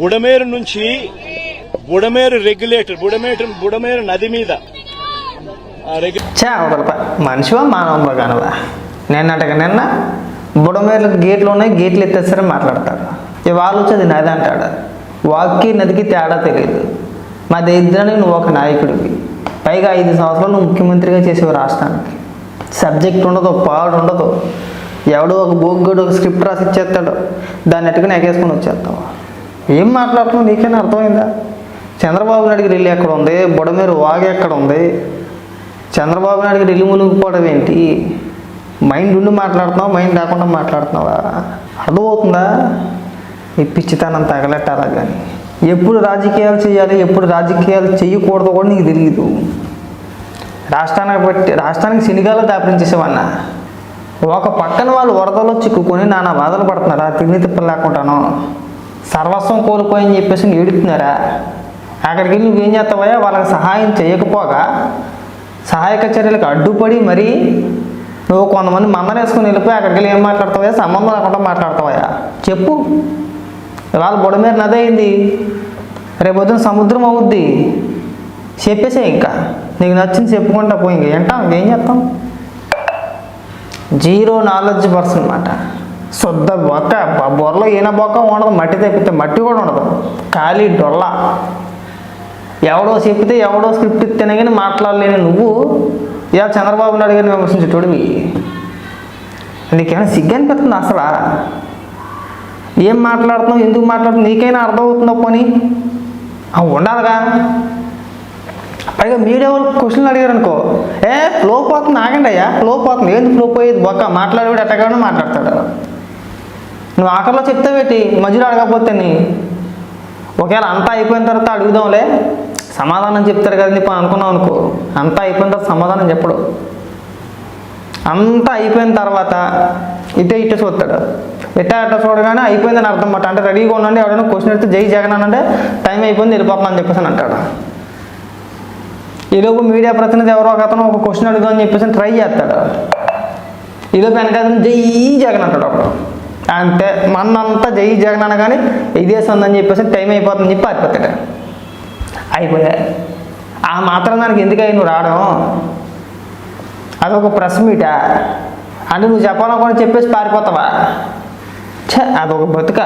బుడమేరు నుంచి బుడమేరు రెగ్యులేటర్ బుడమేటర్ బుడమేరు నది మీద. మనిషివా మానవంలో కానవా? నిన్నటగా నిన్న బుడమేర్లకు గేట్లు ఉన్నాయి గేట్లు ఎత్తేసరి మాట్లాడతాడు వాళ్ళు వచ్చేది నది అంటాడు. వాక్కి నదికి తేడా తెలియదు మా దరిద్రానికి నువ్వు ఒక నాయకుడివి. పైగా ఐదు సంవత్సరాలు నువ్వు ముఖ్యమంత్రిగా చేసేవి రాష్ట్రానికి. సబ్జెక్ట్ ఉండదు పాడు ఉండదు. ఎవడో ఒక బోగ్గడు ఒక స్క్రిప్ట్ రాసి ఇచ్చేస్తాడు. దాన్ని ఎట్టుకుని ఎగేసుకొని వచ్చేస్తావు? ఏం మాట్లాడుతున్నావు? నీకైనా అర్థమైందా? చంద్రబాబు నాయుడికి రిల్లు ఎక్కడ ఉంది? బుడమేరు వాగ ఎక్కడ ఉంది? చంద్రబాబు నాయుడికి రిల్లు మునిగిపోవడం ఏంటి? మైండ్ ఉండి మాట్లాడుతున్నావు? మైండ్ లేకుండా మాట్లాడుతున్నావా? అర్థమవుతుందా? ఈ పిచ్చితనం తగలెట్టాలా కానీ ఎప్పుడు రాజకీయాలు చేయాలి ఎప్పుడు రాజకీయాలు చేయకూడదు కూడా నీకు తెలియదు రాష్ట్రానికి బట్టి రాష్ట్రానికి శనిగాలు దాపరించేసేవన్నా ఒక పక్కన వాళ్ళు వరదలో చిక్కుకొని నానా బాధలు పడుతున్నారా. తిండి తిప్పలు లేకుండాను. సర్వస్వం కోల్పోయని చెప్పేసి ఏడుతున్నారా అక్కడికి వెళ్ళి నువ్వేం చేస్తావయ్యా? వాళ్ళకి సహాయం చేయకపోగా సహాయక చర్యలకు అడ్డుపడి మరీ నువ్వు కొంతమంది మందనేసుకుని వెళ్ళిపోయి అక్కడికి వెళ్ళి ఏం మాట్లాడతావయ్యా? సంబంధం లేకుండా మాట్లాడతావయ్యా? చెప్పు. ఇవాళ బుడమేర నది అయింది. రేపు సముద్రం అవుద్ది. చెప్పేసే ఇంకా. నీకు నచ్చింది చెప్పుకుంటా పోయి ఇంక. ఏంటాం? ఏం చేస్తాం? జీరో నాలెడ్జ్ పర్సన్ అన్నమాట. శుద్ధ బొక్క. బొర్రలో బుర్రలో ఈయన బొక్క ఉండదు మట్టి తెప్పితే మట్టి కూడా ఉండదు. ఖాళీ డొల్ల. ఎవడో చెప్పితే ఎవడో స్క్రిప్ట్ ఇస్తేనే కానీ మాట్లాడలేని నువ్వు. ఇలా చంద్రబాబు నాయుడు గారిని విమర్శించేటోడివి. నీకేమైనా సిగ్గు అనిపిస్తుంది అసలు? ఏం మాట్లాడుతున్నావు ఎందుకు మాట్లాడుతున్నావు? నీకైనా అర్థమవుతుందో పోనీ? అవి ఉండాలిగా. పైగా మీడియా వాళ్ళు క్వశ్చన్లు అడిగారు అనుకో ఏ ఫ్లో పోతుంది ఆగండి అయ్యా. ఫ్లో పోతుంది. ఏంది ఫ్లో పోయేది? బొక్క. మాట్లాడేవాడు ఎట్టగానో మాట్లాడతాడు. నువ్వు ఆఖరిలో చెప్తావేటి మధ్యలో అడగకపోతే నీ ఒకవేళ అంతా అయిపోయిన తర్వాత అడుగుదాంలే. సమాధానం చెప్తారు కదా నీ అనుకున్నావు అనుకో. అంతా అయిపోయిన తర్వాత సమాధానం చెప్పడు. అంతా అయిపోయిన తర్వాత ఇటే ఇటే చూస్తాడు. ఇట్ట అట్ట చూడగానే అయిపోయిందని అర్థం మాట అంటే రెడీగా ఉండండి ఎవరైనా క్వశ్చన్ అడిగితే జై జగన్ అంటే టైం అయిపోయింది వెళ్ళిపోతున్నాను అని చెప్పేసి అని అంటాడు. ఈలోపు మీడియా ప్రతినిధి ఎవరో ఒక అతను ఒక క్వశ్చన్ అడుగుదామని చెప్పేసి ట్రై చేస్తాడు. ఈలోపు వెనకాల జై జగన్ అంటాడు ఒకడు అంతే మనంతా జై జగన్ అనగానే ఇదే సందని చెప్పేసి టైం అయిపోతుందని చెప్పి పారిపోతాడు. అయిపోయా ఆ మాత్రం దానికి ఎందుకై నువ్వు రావడం? అదొక ప్రెస్ మీటా అంటే నువ్వు చెప్పాలనుకోని చెప్పేసి పారిపోతావా? ఛే అదొక బతుక.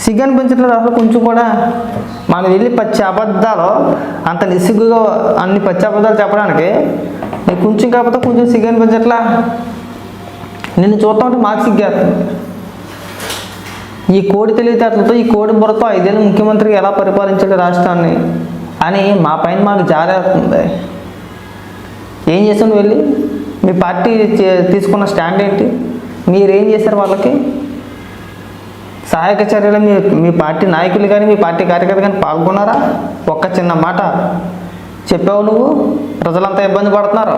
సిగ్గని పెంచట్లేదు అసలు కొంచెం కూడా. మనం వెళ్ళి పచ్చి అబద్ధాలు. అంత నిస్సిగ్గుగా అన్ని పచ్చి అబద్ధాలు చెప్పడానికి. నీకు కొంచెం కాకపోతే కొంచెం సిగ్గని పెంచట్లా? నిన్ను చూడటం అంటే మాకు సిగ్గేస్తుంది ఈ కోడి తెలివితేటలతో ఈ కోడి బుర్రతో ఐదేళ్ళు ముఖ్యమంత్రికి ఎలా పరిపాలించాడు రాష్ట్రాన్ని అని మా పైన మాకు జారేస్తుంది ఏం చేసాను వెళ్ళి? మీ పార్టీ చే- తీసుకున్న స్టాండ్ ఏంటి? మీరేం చేశారు వాళ్ళకి? సహాయక చర్యలు మీ మీ పార్టీ నాయకులు కానీ మీ పార్టీ కార్యకర్త కానీ పాల్గొన్నారా? ఒక్క చిన్న మాట చెప్పావు నువ్వు? ప్రజలంతా ఇబ్బంది పడుతున్నారు.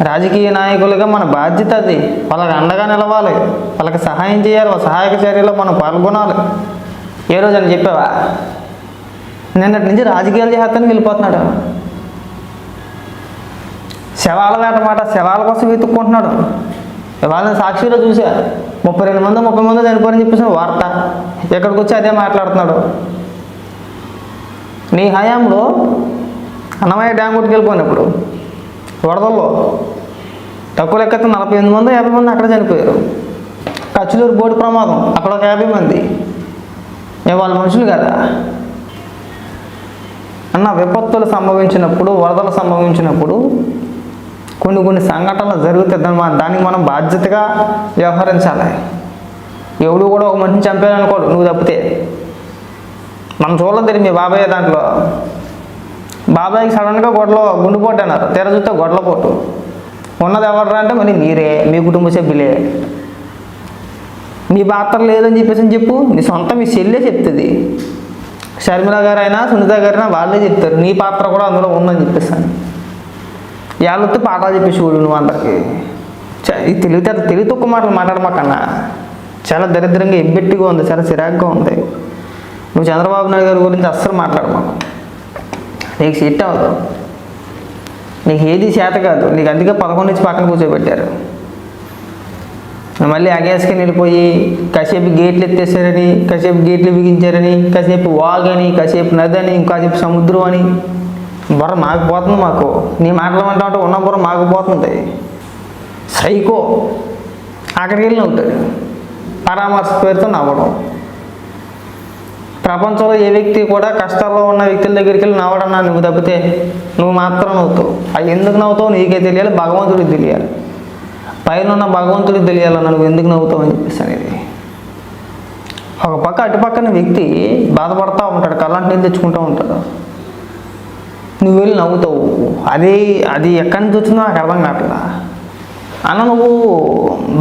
రాజకీయ నాయకులుగా మన బాధ్యత అది. వాళ్ళకి అండగా నిలవాలి. వాళ్ళకి సహాయం చేయాలి. వాళ్ళ సహాయక చర్యలో మనం పాల్గొనాలి. ఏ రోజు అని చెప్పావా? నిన్నటి నుంచి రాజకీయాలు చేస్తానికి వెళ్ళిపోతున్నాడు. శవాల వేటమాట శవాల కోసం వెతుక్కుంటున్నాడు. వాళ్ళని సాక్షిలో చూసా. ముప్పై రెండు మంది ముప్పై మంది చనిపోరని చెప్పేసిన వార్త. ఎక్కడికి వచ్చి అదే మాట్లాడుతున్నాడు. నీ హయాంలో అన్నమయ్య డ్యామ్ కొట్టుకెళ్ళిపోయినప్పుడు వరదల్లో. తక్కువ లెక్క నలభై ఎనిమిది మంది యాభై మంది అక్కడ చనిపోయారు. కచ్చులూరు బోటు ప్రమాదం అక్కడ ఒక యాభై మంది. మేము వాళ్ళ మనుషులు కదా? అన్న విపత్తులు సంభవించినప్పుడు వరదలు సంభవించినప్పుడు కొన్ని కొన్ని సంఘటనలు జరుగుతుందన్నమాట దాన్ని దానికి మనం బాధ్యతగా వ్యవహరించాలి. ఎవడు కూడా ఒక మనిషిని చంపాలనుకోడు నువ్వు తప్పితే. మనం చూడలేదు మీ బాబాయ్ దాంట్లో. బాబాయ్కి సడన్గా గొడవలో గుండెపోటు అన్నారు. తెర చూస్తే గొడవల పోటు. ఉన్నది ఎవరు అంటే మరి మీరే మీ కుటుంబ సభ్యులే. మీ పాత్ర లేదని చెప్పేసి చెప్పు నీ సొంత మీ చెల్లే చెప్తుంది. షర్మిల గారు అయినా సునీత గారైనా వాళ్ళే చెప్తారు. నీ పాత్ర కూడా అందులో ఉందని చెప్పేసాను వాళ్ళతో పాఠాలు చెప్పేసి చూడు నువ్వు అందరికి. చ- ఈ తెలివితే తెలివి తక్కువ మాటలు మాట్లాడమాకన్నా చాలా దరిద్రంగా ఎబ్బెట్టిగా ఉంది చాలా చిరాగ్గా ఉంది. నువ్వు చంద్రబాబు నాయుడు గారి గురించి అస్సలు మాట్లాడమాకు. నీకు సెట్ అవ్వదు నీకు ఏది చేత కాదు. నీకు అందుకే పదకొండు నుంచి పక్కన కూర్చోబెట్టారు. మళ్ళీ అగేసుకుని వెళ్ళిపోయి కాసేపు గేట్లు ఎత్తేసారని కాసేపు గేట్లు బిగించారని కాసేపు వాగని కాసేపు నది అని ఇంకాసేపు సముద్రం అని. బుర్ర మాగిపోతుంది మాకు. నీ మాట్లాడమంటా అంటే ఉన్న బుర్ర మాగిపోతుంది సైకో. అక్కడికి వెళ్ళిన ఉంటుంది పరామర్శ పేరుతో నవ్వడం. ప్రపంచంలో ఏ వ్యక్తి కూడా కష్టాల్లో ఉన్న వ్యక్తుల దగ్గరికి వెళ్ళి నవ్వడన్నా నువ్వు తప్పితే నువ్వు మాత్రం నవ్వుతావు. అది ఎందుకు నవ్వుతావు నీకే తెలియాలి భగవంతుడికి తెలియాలి. పైన ఉన్న భగవంతుడికి తెలియాలన్నా నువ్వు ఎందుకు నవ్వుతావు అని చెప్పేసి అనేది. ఒక పక్క అటుపక్కన వ్యక్తి బాధపడతా ఉంటాడు కళ్ళంటి నీళ్ళు తెచ్చుకుంటూ ఉంటాడు. నువ్వు వెళ్ళి నవ్వుతావు. అది అది ఎక్కడి నుంచి వచ్చిందో నాకు అర్థం కావట్లా. అన్న నువ్వు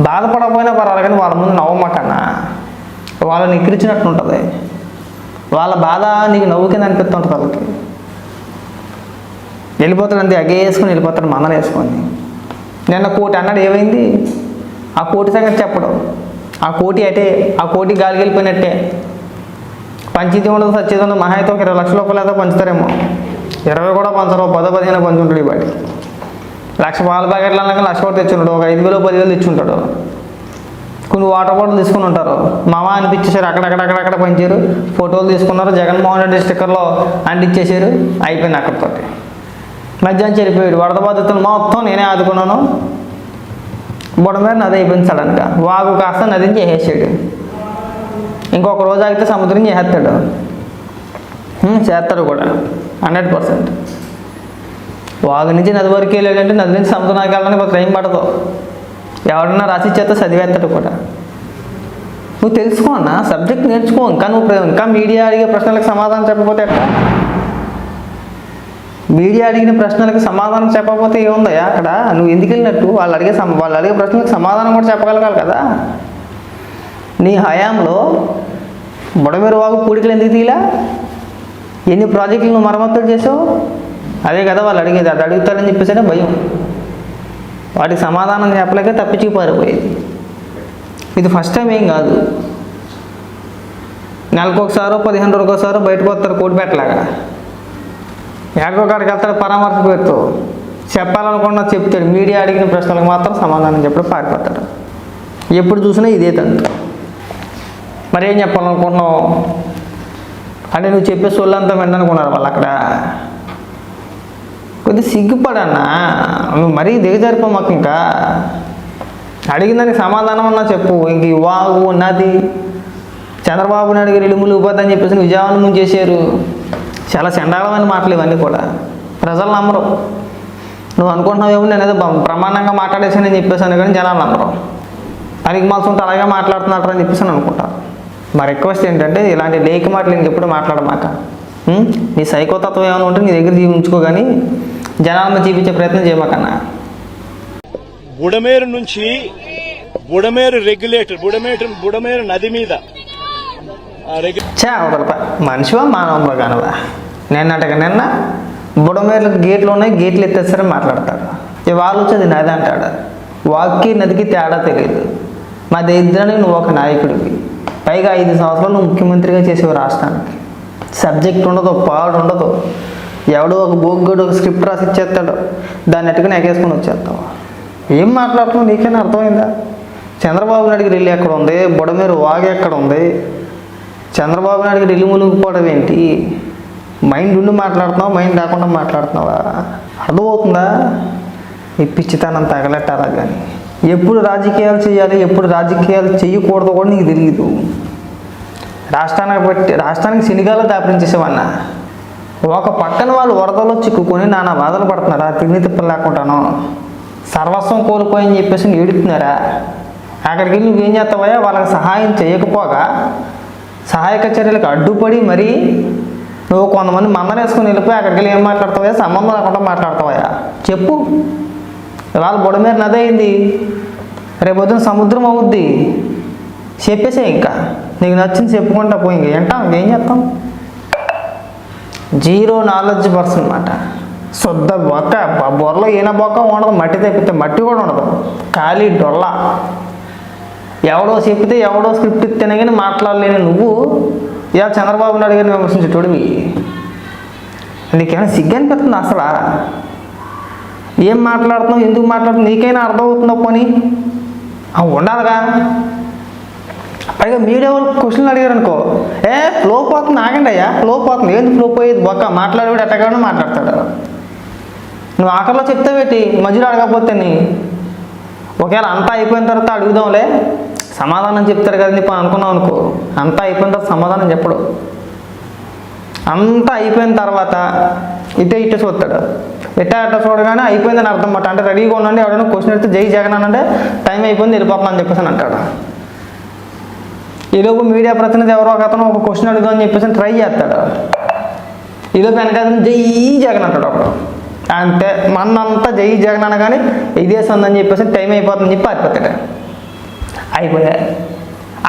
బాధపడకపోయినా పర్వాలేదు కానీ వాళ్ళ ముందు నవ్వమాకన్నా వాళ్ళని ఎక్కిరించినట్టు ఉంటుంది. వాళ్ళ బాధ నీకు నవ్వు కింద అనిపిస్తుంటుంది వాళ్ళకి వెళ్ళిపోతాడు అంతే అగేసుకొని వెళ్ళిపోతాడు మందన వేసుకొని. నిన్న కోటి అన్నాడు ఏమైంది? ఆ కోటి సంగతి చెప్పడం. ఆ కోటి అటే ఆ కోటి గాలికి వెళ్ళిపోయినట్టే పంచితి ఉండదు సచ్చేది ఉండదు మహా అయితే ఒక ఇరవై లక్షల రూపాయలు ఏదో పంచుతారేమో. ఇరవై కూడా పంచరు పదో పదిహేను పంచుంటాడు ఈ వాడి. లక్ష పాల ప్యాకెట్లు అన్నాక లక్ష కూడా తెచ్చుంటాడు ఒక ఐదు వేలు పదివేలు తెచ్చుంటాడు. కొన్ని వాటర్ బాటిల్ తీసుకుని ఉంటారు. మామ అనిపించేశారు అక్కడక్కడక్కడక్కడ పంచారు. ఫోటోలు తీసుకున్నారు జగన్మోహన్ రెడ్డి స్టిక్కర్లో అంటించేశారు అయిపోయింది అక్కడితోటి. మధ్యాహ్నం చెడిపోయాడు. వరద బాధితులు మొత్తం నేనే ఆదుకున్నాను. బుడ మీద నది అయిపోయింది సడన్గా. వాగు కాస్త నదిని చేసేసాడు. ఇంకొక రోజు ఆగితే సముద్రం చేసేస్తాడు. చేస్తాడు కూడా. Hundred percent. వాగు నుంచి నది వరకు వెళ్ళాడంటే నది నుంచి సముద్రానికి వెళ్ళడానికి ఒక టైం పడదు. ఎవరన్నా రాసి చేత చదివేస్తాడు కూడా. నువ్వు తెలుసుకో అన్న సబ్జెక్ట్ నేర్చుకో ఇంకా నువ్వు ఇంకా మీడియా అడిగే ప్రశ్నలకు సమాధానం చెప్పకపోతే అక్కడ మీడియా అడిగిన ప్రశ్నలకు సమాధానం చెప్పకపోతే ఏముందయ్యా అక్కడ? నువ్వు ఎందుకు వెళ్ళినట్టు? వాళ్ళు అడిగే వాళ్ళు అడిగే ప్రశ్నలకు సమాధానం కూడా చెప్పగలగాలి కదా. నీ హయాంలో బుడమేరు వాగు పూడికలు ఎందుకు తీలా ఎన్ని ప్రాజెక్టులు నువ్వు మరమ్మతులు చేసావు? అదే కదా వాళ్ళు అడిగేది అది అడుగుతారని చెప్పేసే భయం. వాటికి సమాధానం చెప్పలేక తప్పించుకు పారిపోయేది ఇది ఫస్ట్ టైం ఏం కాదు. నెలకు ఒకసారో పదిహేను రోజులకు ఒకసారి బయటకు వస్తారు కోడిపెట్టలాగా ఎక్కడో కాడికి వెళ్తాడు పరామర్శ పేరుతో చెప్పాలనుకున్నా చెప్తాడు. మీడియా అడిగిన ప్రశ్నలకు మాత్రం సమాధానం చెప్పడం పారిపోతాడు ఎప్పుడు చూసినా ఇదే తంతు. మరేం చెప్పాలనుకున్నావు? అంటే నువ్వు చెప్పే సొల్లంతా విననుకున్నారు వాళ్ళు అక్కడ. కొద్ది సిగ్గుపడన్నా. నువ్వు మరీ దిగజారిపోమాక ఇంకా అడిగిన దానికి సమాధానం అన్నా చెప్పు. ఇంక ఈ వాగు నది చంద్రబాబు నాయుడు గారు ఇలుములు ఉపాధి చెప్పేసి విజయవాడ ముంచేశారు. చాలా చండాలమైన మాటలు ఇవన్నీ కూడా. ప్రజలు నమ్మరు. నువ్వు అనుకుంటున్నావేమో నేను ఏదో ప్రమాణంగా బ్రహ్మాండంగా మాట్లాడేసానని చెప్పేసాను కానీ జనాలు నమ్మరు. పనికి మాల్సుంటే అలాగే మాట్లాడుతున్నారు అని చెప్పేసి అనుకుంటారు. మా రిక్వెస్ట్ ఏంటంటే ఇలాంటి లేకి మాటలు ఇంకెప్పుడు మాట్లాడమాక. నీ సైకోతత్వం ఏమైనా ఉంటే నీ దగ్గర ఉంచుకో కానీ జనాలను చూపించే ప్రయత్నం చేయమాకన్నా. బుడమేరు నుంచి బుడమేరు రెగ్యులేటర్ బుడమేరు బుడమేరు నది మీద. చా మనిషివా మానవంలో కానవా? నిన్నటగా నిన్న బుడమేర్లకు గేట్లు ఉన్నాయి గేట్లు ఎత్తేస్తారని మాట్లాడతాడు ఈ వాళ్ళు వచ్చేది నది అంటాడు. వాక్కి నదికి తేడా తెలియదు మా దరిద్రానికి నువ్వు ఒక నాయకుడివి. పైగా ఐదు సంవత్సరాలు నువ్వు ముఖ్యమంత్రిగా చేసేవు రాష్ట్రానికి. సబ్జెక్ట్ ఉండదు పాడు ఉండదు. ఎవడో ఒక బోగ్గడు ఒక స్క్రిప్ట్ రాసి ఇచ్చేస్తాడు. దాన్ని ఎట్టుకుని ఎగేసుకొని వచ్చేస్తావు ఏం మాట్లాడుతున్నావు? నీకైనా అర్థమైందా? చంద్రబాబు నాయుడికి రిల్లు ఎక్కడ ఉంది? బుడమేరు వాగ ఎక్కడ ఉంది? చంద్రబాబు నాయుడికి రిల్లు మునిగిపోవడం ఏంటి? మైండ్ ఉండి మాట్లాడుతున్నావు? మైండ్ లేకుండా మాట్లాడుతున్నావా? అర్థమవుతుందా? ఈ పిచ్చితనం తగలెట్టాలా కానీ ఎప్పుడు రాజకీయాలు చేయాలి ఎప్పుడు రాజకీయాలు చేయకూడదు కూడా నీకు తెలియదు రాష్ట్రానికి బట్టి రాష్ట్రానికి శనిగాలు దాపరించేసేవన్నా. ఒక పక్కన వాళ్ళు వరదలో చిక్కుకొని నానా బాధలు పడుతున్నారా? తిండి తిప్పలు లేకుండాను. సర్వస్వం కోల్పోయని చెప్పేసి ఏడుతున్నారా అక్కడికి వెళ్ళి నువ్వేం చేస్తావయ్యా? వాళ్ళకి సహాయం చేయకపోగా సహాయక చర్యలకు అడ్డుపడి మరీ నువ్వు కొంతమంది మందనేసుకుని వెళ్ళిపోయి అక్కడికి వెళ్ళి ఏం మాట్లాడతావయ్యా? సంబంధం లేకుండా మాట్లాడతావయ్యా? చెప్పు. ఇవాళ బుడమేర నది అయింది. రేపొద్దున సముద్రం అవుద్ది. చెప్పేసే ఇంకా. నీకు నచ్చింది చెప్పుకుంటా పోయి ఇంక. ఏంటాం? ఏం చేస్తాం? జీరో నాలెడ్జ్ పర్సన్ అనమాట శుద్ధ బొక్క బ- బొర్రలో ఈయన బొక్క ఉండదు మట్టి తెప్పితే మట్టి కూడా ఉండదు. ఖాళీ డొల్ల. ఎవడో చెప్పితే ఎవడో స్క్రిప్ట్ ఇస్తేనే కానీ మాట్లాడలేని నువ్వు. ఇలా చంద్రబాబు నాయుడు గారిని విమర్శించేటోడివి. నీకేమైనా సిగ్గు అనిపిస్తుంది అసలు? ఏం మాట్లాడుతున్నావు ఎందుకు మాట్లాడుతున్నావు నీకైనా అర్థమవుతుందో పోనీ? ఉండాలిగా. పైగా మీడియా వాళ్ళు క్వశ్చన్లు అడిగారు అనుకో. ఏ ఫ్లో పోతుంది ఆగండి అయ్యా ఫ్లో పోతుంది ఏంది ఫ్లో పోయేది? బొక్క మాట్లాడేవాడు ఎట్టగానో మాట్లాడతాడు. నువ్వు ఆఖరిలో చెప్తావేటి మధ్యలో అడగకపోతే నీ. ఒకవేళ అంతా అయిపోయిన తర్వాత అడుగుదాంలే. సమాధానం చెప్తారు కదా నీ అనుకున్నావు అనుకో. అంతా అయిపోయిన తర్వాత సమాధానం చెప్పడు. అంతా అయిపోయిన తర్వాత ఇటే ఇటే చూస్తాడు. ఇట్ట అట్ట చూడగానే అయిపోయిందని అర్థం మాట అంటే రెడీగా ఉండండి ఎవడైనా క్వశ్చన్ అడిగితే జై జగన్ అంటే టైం అయిపోయింది వెళ్ళిపోతున్నాను అని చెప్పేసి అని అంటాడు. ఈలోపు మీడియా ప్రతినిధి ఎవరో ఒక అతను ఒక క్వశ్చన్ అడుగుదాం అని చెప్పేసి ట్రై చేస్తాడు. ఈలోపు వెనకాల జై జగన్ అంటాడు ఒకడు అంతే మనంతా జై జగన్ అనగానే ఇదే సందని చెప్పేసి టైం అయిపోతుందని చెప్పి పారిపోతాడు. అయిపోయా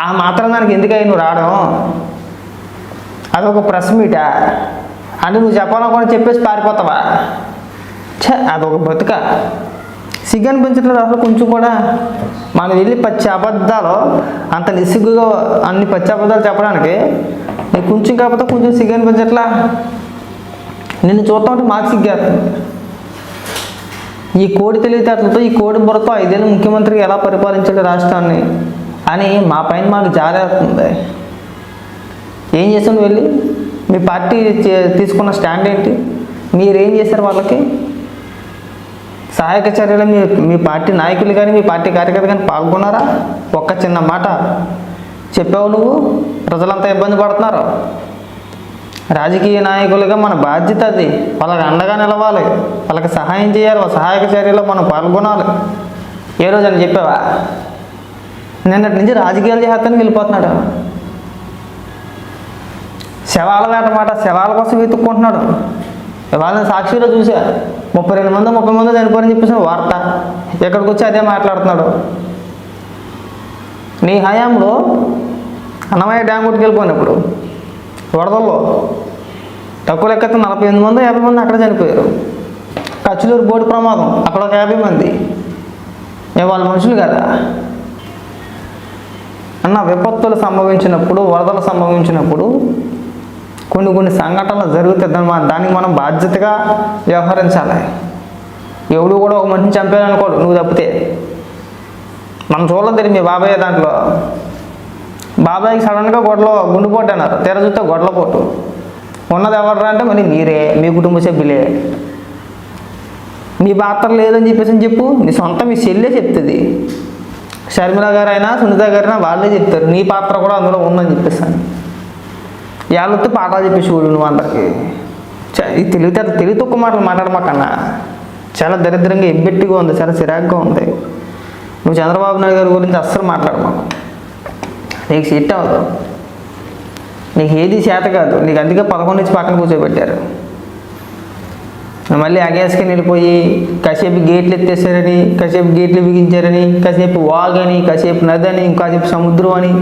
ఆ మాత్రం దానికి ఎందుకై నువ్వు రావడం? అదొక ప్రెస్ మీటా అంటే నువ్వు చెప్పాలనుకోని చెప్పేసి పారిపోతావా? ఛ అదొక బతుక. సిగ్గు అనిపించట్లేదు అసలు కొంచెం కూడా మనం వెళ్ళి పచ్చి అబద్ధాలు అంత నిస్సిగ్గుగా అన్ని పచ్చి అబద్ధాలు చెప్పడానికి నీకు కొంచెం కాకపోతే కొంచెం సిగ్గు అనిపించట్లా నిన్ను చూస్తా ఉంటే మాకు సిగ్గేస్తుంది. ఈ కోడి తెలివితేటలతో ఈ కోడి బుర్రతో ఐదేళ్ళు ముఖ్యమంత్రికి ఎలా పరిపాలించాడు రాష్ట్రాన్ని అని మా పైన మాకు జారేస్తుంది ఏం చేసాను వెళ్ళి? మీ పార్టీ తీసుకున్న స్టాండ్ ఏంటి? మీరేం చేశారు వాళ్ళకి? సహాయక చర్యలు మీ మీ పార్టీ నాయకులు కానీ మీ పార్టీ కార్యకర్త కానీ పాల్గొన్నారా? ఒక్క చిన్న మాట. చెప్పావు నువ్వు ప్రజలంతా ఇబ్బంది పడుతున్నారు. రాజకీయ నాయకులుగా మన బాధ్యత అది. వాళ్ళకి అండగా నిలవాలి. వాళ్ళకి సహాయం చేయాలి. వాళ్ళ సహాయక చర్యలో మనం పాల్గొనాలి. ఏ రోజు అని చెప్పావా? నిన్నటి నుంచి రాజకీయాలు చేస్తానికి వెళ్ళిపోతున్నాడు. శవాల వేట మాట శవాల కోసం వెతుక్కుంటున్నాడు. వాళ్ళని సాక్షిలో చూసా ముప్పై రెండు మంది ముప్పై మంది చనిపోయారని చెప్పేసి వార్త. ఎక్కడికి వచ్చి అదే మాట్లాడుతున్నాడు. నీ హయాంలో అన్నమయ్య డ్యామ్ కొట్టుకెళ్ళిపోయినప్పుడు వరదల్లో తక్కువ లెక్కతో నలభై ఎనిమిది మంది యాభై మంది అక్కడ చనిపోయారు. కచ్చులూరు బోటు ప్రమాదం అక్కడ ఒక యాభై మంది. వాళ్ళ మనుషులు కదా. అన్న విపత్తులు సంభవించినప్పుడు వరదలు సంభవించినప్పుడు కొన్ని కొన్ని సంఘటనలు జరుగుతుంది దానికి మనం బాధ్యతగా వ్యవహరించాలి. ఎవడు కూడా ఒక మనిషిని చంపాలనుకోడు నువ్వు తప్పితే. మనం చూడలేదు మీ బాబాయ్ దాంట్లో. బాబాయ్కి సడన్గా గొడవలో గుండెపోటు అన్నారు తెర చూస్తే గొడవపోటు ఉన్నది ఎవరు అంటే మరి మీరే మీ కుటుంబ సభ్యులే. మీ పాత్ర లేదని చెప్పేసి చెప్పు నీ సొంత మీ చెల్లే చెప్తుంది. షర్మిల గారు అయినా సునీత గారైనా వాళ్ళే చెప్తారు నీ పాత్ర కూడా అందులో ఉందని చెప్పేసాను వాళ్ళతో పాఠాలు చెప్పేసి చూడు నువ్వు అందరికి? ఈ తెలివితే తెలివి తక్కువ మాటలు మాట్లాడమాకన్నా చాలా దరిద్రంగా ఎబ్బెట్టిగా ఉంది చాలా చిరాగ్గా ఉంది. నువ్వు చంద్రబాబు నాయుడు గారి గురించి అస్సలు మాట్లాడమాకు. నీకు సెట్ అవ్వదు నీకు ఏది చేత కాదు. నీకు అందుకే పదకొండు నుంచి పక్కన కూర్చోబెట్టారు. మళ్ళీ అగేస్కి వెళ్ళిపోయి కాసేపు గేట్లు ఎత్తేసారని కాసేపు గేట్లు బిగించారని కాసేపు వాగని కాసేపు నది అని కాసేపు సముద్రం అని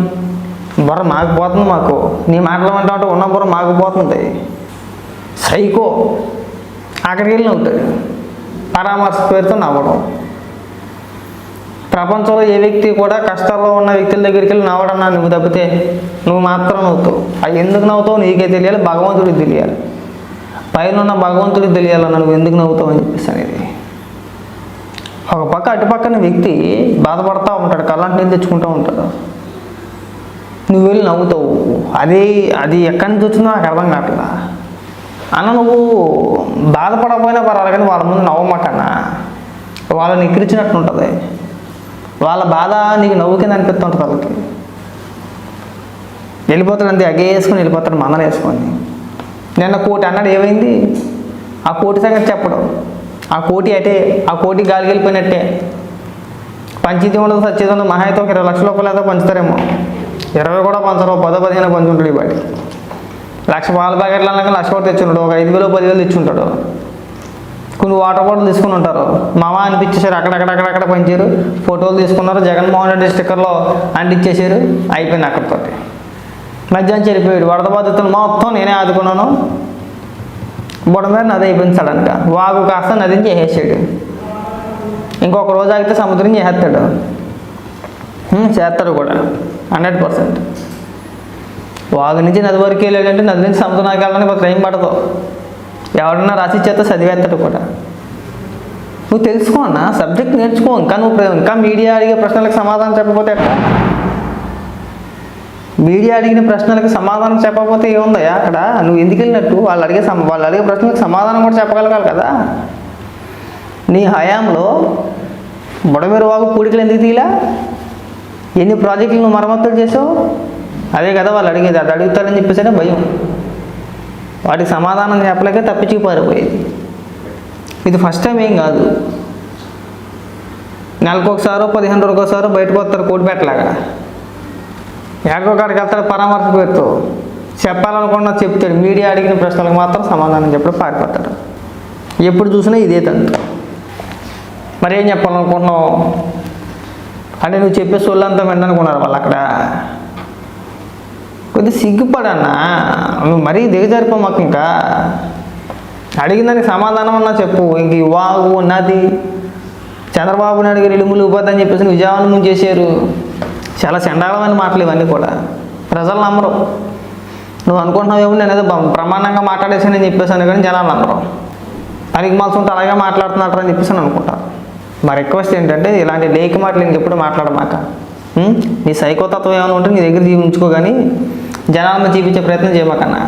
బుర్ర మాగిపోతుంది మాకు. నీ మాటలు అంటే ఉన్న బుర్ర మాగిపోతుంది సైకో. అక్కడికి వెళ్ళి పరామర్శ పేరుతో నవ్వడం. ప్రపంచంలో ఏ వ్యక్తి కూడా కష్టాల్లో ఉన్న వ్యక్తుల దగ్గరికి వెళ్ళి నవ్వడన్నా నువ్వు తప్పితే నువ్వు మాత్రం నవ్వుతావు. అవి ఎందుకు నవ్వుతావు నీకే తెలియాలి భగవంతుడికి తెలియాలి. పైన ఉన్న భగవంతుడికి తెలియాలి నువ్వు ఎందుకు నవ్వుతావు అని చెప్పేసి అనేది. ఒక పక్క అటుపక్కన వ్యక్తి బాధపడతా ఉంటాడు కళ్ళంటి తెచ్చుకుంటూ ఉంటాడు. నువ్వు వెళ్ళి నవ్వుతావు. అది అది ఎక్కడి నుంచి వచ్చిందో నాకు అర్థం కావట్లా. అన్న నువ్వు బాధపడకపోయినా పర్వాలేదు కానీ వాళ్ళ ముందు నవ్వమాకన్నా. వాళ్ళని ఎక్కిరించినట్టు ఉంటుంది. వాళ్ళ బాధ నీకు నవ్వు కింద అనిపిస్తుంటుంది వాళ్ళకి. వెళ్ళిపోతాడు అంతే వేసుకుని వెళ్ళిపోతాడు మందన వేసుకొని. నిన్న కోటి అన్నాడు ఏమైంది? ఆ కోటి సంగతి చెప్పడం. ఆ కోటి అటే ఆ కోటి గాలికి వెళ్ళిపోయినట్టే. పంచితి ఉండదు సచ్చేది ఉండదు మహా అయితే ఒక ఇరవై లక్షల రూపాయలు ఏదో పంచుతారేమో. ఇరవై కూడా పంచరు పదో పదిహేను పంచుంటాడు ఈ లక్ష పాల ప్యాకెట్లు అనగా లక్ష కూడా తెచ్చుంటాడు. ఒక ఐదు వేలు పదివేలు తెచ్చుంటాడు. కొన్ని వాటర్ బాటిల్ తీసుకుని ఉంటారు. మామ అనిపించేసారు అక్కడక్కడక్కడక్కడ పంచారు. ఫోటోలు తీసుకున్నారు. జగన్మోహన్ రెడ్డి స్టిక్కర్లో అంటించేశారు. అయిపోయింది అక్కడితోటి మధ్యాహ్నం చెడిపోయాడు. వరద బాధితులు మొత్తం నేనే ఆదుకున్నాను. బుడ మీద నది అయిపోయింది సడన్గా. వాగు కాస్త నదిని చేసేసాడు. ఇంకొక రోజు ఆగితే సముద్రం చేసేస్తాడు. చేస్తాడు కూడా. Hundred percent. వాగు నుంచి నది వరకు వెళ్ళాడంటే నది నుంచి సముద్రానికి వెళ్ళడానికి ఒక టైం పడదు. ఎవరన్నా రాసి చేత చదివేస్తాడు కూడా. నువ్వు తెలుసుకో అన్న సబ్జెక్ట్ నేర్చుకో ఇంకా నువ్వు ఇంకా మీడియా అడిగే ప్రశ్నలకు సమాధానం చెప్పకపోతే ఎట్లా? మీడియా అడిగిన ప్రశ్నలకు సమాధానం చెప్పకపోతే ఏముందయ్యా అక్కడ? నువ్వు ఎందుకు వెళ్ళినట్టు? వాళ్ళు అడిగే వాళ్ళు అడిగే ప్రశ్నలకు సమాధానం కూడా చెప్పగలగాలి కదా. నీ హయాంలో బుడమేరు వాగు పూడికలు ఎందుకు తీలా ఎన్ని ప్రాజెక్టులు నువ్వు మరమ్మతులు చేసావు? అదే కదా వాళ్ళు అడిగేది అది అడుగుతారని చెప్పేసరే భయం. వాటికి సమాధానం చెప్పలేక తప్పించి పారిపోయేది. ఇది ఫస్ట్ టైం ఏం కాదు. నెలకు ఒకసారో పదిహేను రోజులకు ఒకసారో బయటకు వస్తారు కోడిపెట్టలాగా ఎక్కడో కాడికి వెళ్తాడు పరామర్శ పెడతావు చెప్పాలనుకున్నా చెప్తాడు మీడియా అడిగిన ప్రశ్నలకు మాత్రం సమాధానం చెప్పడం పారిపోతాడు. ఎప్పుడు చూసినా ఇదే తంతు. మరి ఏం అంటే నువ్వు చెప్పే సొల్లంతా విననుకున్నారు వాళ్ళు అక్కడ. కొద్ది సిగ్గుపడన్నా. నువ్వు మరీ దిగజారిపోమాక ఇంకా అడిగిన దానికి సమాధానం అన్నా చెప్పు. ఇంక ఈ వాగు నది చంద్రబాబు నాయుడు గారు ఇలుములు ఉపాధి చెప్పేసి విజయవాడ ముంచేశారు చాలా చండాలమైన మాటలు ఇవన్నీ కూడా. ప్రజలు నమ్మరు. నువ్వు అనుకుంటున్నావేమో నేను ఏదో ప్రమాణంగా మాట్లాడేసానని చెప్పేసాను కానీ జనాలు నమ్మరు. పనికి మాల్సి ఉంటే అలాగే మాట్లాడుతున్నారు అని చెప్పేసి అనుకుంటాను మా రిక్వెస్ట్ ఏంటంటే ఇలాంటి లేకి మాటలు ఇంకెప్పుడు మాట్లాడమాక. నీ సైకోతత్వం ఏమైనా ఉంటే నీ దగ్గర జీవించుకో కానీ జనాలను చూపించే ప్రయత్నం చేయమాకన్నా.